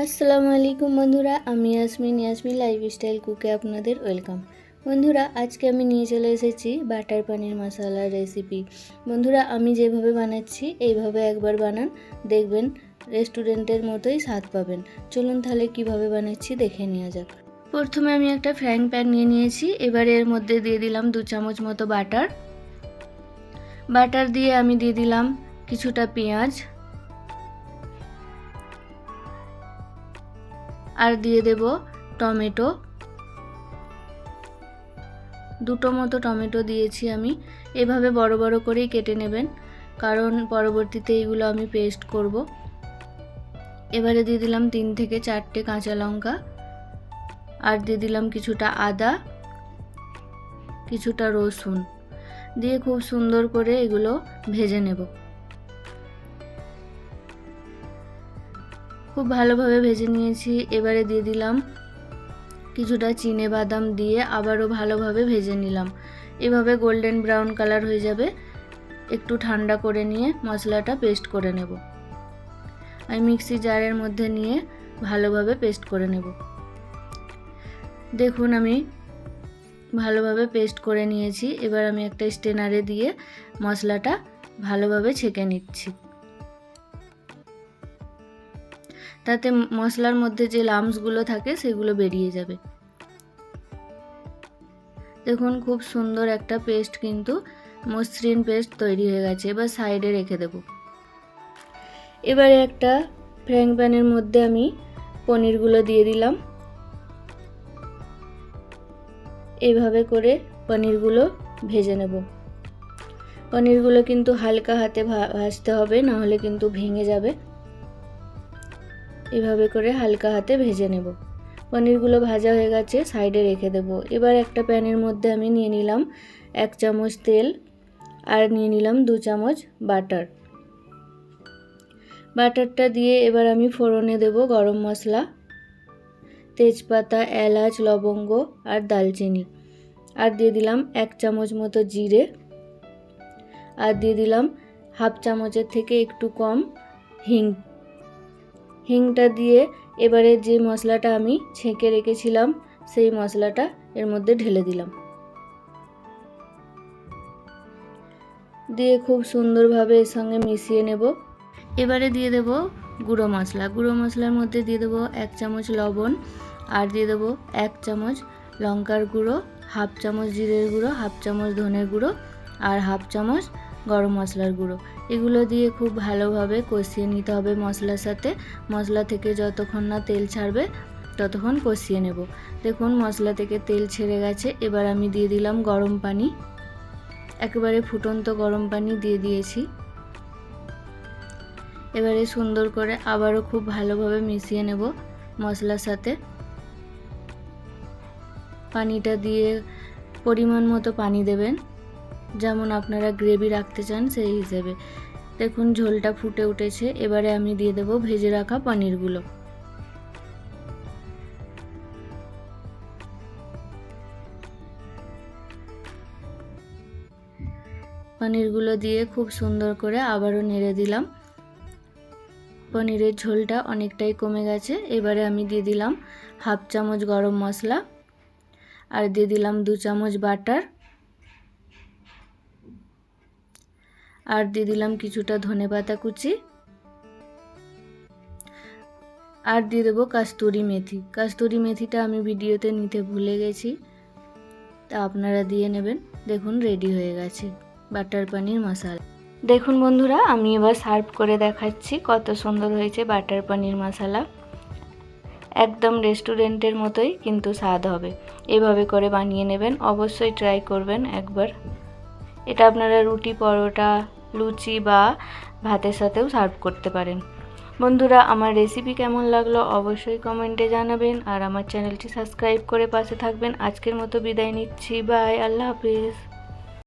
আসসালামু আলাইকুম বন্ধুরা, আমি ইয়াসমিন ইয়াসমিন লাইফস্টাইল কুকে আপনাদের ওয়েলকাম বন্ধুরা, আজকে আমি নিয়ে চলে এসেছি বাটার পানির মশলার রেসিপি বন্ধুরা, আমি যেভাবে বানাচ্ছি, এইভাবে একবার বানান, দেখবেন রেস্টুরেন্টের মতোই স্বাদ পাবেন। চলুন তাহলে কীভাবে বানাচ্ছি দেখে নেওয়া যাক। প্রথমে আমি একটা ফ্রাইং প্যান নিয়ে নিয়েছি, এবার এর মধ্যে দিয়ে দিলাম দু চামচ মতো বাটার বাটার দিয়ে আমি দিয়ে দিলাম কিছুটা পেঁয়াজ আর দিয়ে দেব টমেটো। দুটো মতো টমেটো দিয়েছি আমি। এভাবে বড় বড় করেই কেটে নেবেন, কারণ পরবর্তীতে এইগুলো আমি পেস্ট করব। এবারে দিয়ে দিলাম তিন থেকে চারটে কাঁচা লঙ্কা, আর দিয়ে দিলাম কিছুটা আদা, কিছুটা রসুন। দিয়ে খুব সুন্দর করে এগুলো ভেজে নেব। খুব ভালোভাবে ভেজে নিয়েছি। এবারে দিয়ে দিলাম কিছুটা চিনে বাদাম দিয়ে আবারও ভালোভাবে ভেজে নিলাম। এভাবে গোল্ডেন ব্রাউন কালার হয়ে যাবে। একটু ঠান্ডা করে নিয়ে মশলাটা পেস্ট করে নেব। আমি মিক্সি জারের মধ্যে নিয়ে ভালোভাবে পেস্ট করে নেব। দেখুন আমি ভালোভাবে পেস্ট করে নিয়েছি। এবার আমি একটা স্টেনারে দিয়ে মশলাটা ভালোভাবে ছেঁকে নিচ্ছি। তাতে মশলার মধ্যে যে লামসগুলো থাকে, সেগুলো বেরিয়ে যাবে। দেখুন, খুব সুন্দর একটা পেস্ট কিন্তু মসৃণ পেস্ট তৈরি হয়ে গেছে। এবার সাইডে রেখে দেব। এবারে একটা ফ্র্যাং প্যানের মধ্যে আমি পনিরগুলো দিয়ে দিলাম। এইভাবে করে পনিরগুলো ভেজে নেব। পনিরগুলো কিন্তু হালকা হাতে ভাজতে হবে, না হলে কিন্তু ভেঙে যাবে। এভাবে করে হালকা হাতে ভেজে নেব। পনিরগুলো ভাজা হয়ে গেছে, সাইডে রেখে দেব। এবার একটা প্যানের মধ্যে আমি নিয়ে নিলাম এক চামচ তেল আর নিয়ে নিলাম দু চামচ বাটার। বাটারটা দিয়ে এবার আমি ফোড়নে দেব গরম মশলা, তেজপাতা, এলাচ, লবঙ্গ আর দালচিনি। আর দিয়ে দিলাম এক চামচ মতো জিরে। আর দিয়ে দিলাম হাফ চামচের থেকে একটু কম হিং। হিংটা দিয়ে এবারে যে মশলাটা আমি ছেঁকে রেখেছিলাম, সেই মশলাটা এর মধ্যে ঢেলে দিলাম। দিয়ে খুব সুন্দরভাবে এর সঙ্গে মিশিয়ে নেব। এবারে দিয়ে দেব গুঁড়ো মশলা। গুঁড়ো মশলার মধ্যে দিয়ে দেবো এক চামচ লবণ আর দিয়ে দেবো এক চামচ লঙ্কার গুঁড়ো, হাফ চামচ জিরের গুঁড়ো, হাফ চামচ ধনের গুঁড়ো আর হাফ চামচ গরম মশলার গুঁড়ো। এগুলো দিয়ে খুব ভালোভাবে কষিয়ে নিতে হবে মশলার সাথে। মশলা থেকে যতক্ষণ না তেল ছাড়বে, ততক্ষণ কষিয়ে নেব। দেখুন, মশলা থেকে তেল ছেড়ে গেছে। এবার আমি দিয়ে দিলাম গরম পানি। একেবারে ফুটন্ত গরম পানি দিয়ে দিয়েছি। এবারে সুন্দর করে আবারও খুব ভালোভাবে মিশিয়ে নেব মশলার সাথে। পানিটা দিয়ে পরিমাণ মতো পানি দেবেন। যেমন আপনারা গ্রেভি রাখতে চান সেই হিসেবে। দেখুন, ঝোলটা ফুটে উঠেছে। এবারে আমি দিয়ে দেবো ভেজে রাখা পনিরগুলো। পনিরগুলো দিয়ে খুব সুন্দর করে আবারও নেড়ে দিলাম। পনিরের ঝোলটা অনেকটাই কমে গেছে। এবারে আমি দিয়ে দিলাম হাফ চামচ গরম মশলা আর দিয়ে দিলাম দু চামচ বাটার। আর দিয়ে দিলাম কিছুটা ধনে পাতা কুচি। আর দিয়ে দেবো কাস্তুরি মেথি। কাস্তুরি মেথিটা আমি ভিডিওতে নিতে ভুলে গেছি, তা আপনারা দিয়ে নেবেন। দেখুন রেডি হয়ে গেছে। বাটার পানির মশালা। দেখুন বন্ধুরা, আমি এবার সার্ভ করে দেখাচ্ছি কত সুন্দর হয়েছে বাটার পানির মশালা। একদম রেস্টুরেন্টের মতোই কিন্তু স্বাদ হবে। এভাবে করে বানিয়ে নেবেন। অবশ্যই ট্রাই করবেন একবার। এটা আপনারা রুটি, পরোটা, লুচি বা ভাতের সাথেও সার্ভ করতে পারেন। বন্ধুরা, আমার রেসিপি কেমন লাগল অবশ্যই কমেন্টে জানাবেন আর আমার চ্যানেলটি সাবস্ক্রাইব করে পাশে থাকবেন। আজকের মতো বিদায় নিচ্ছি। বাই আল্লাহ হাফিজ।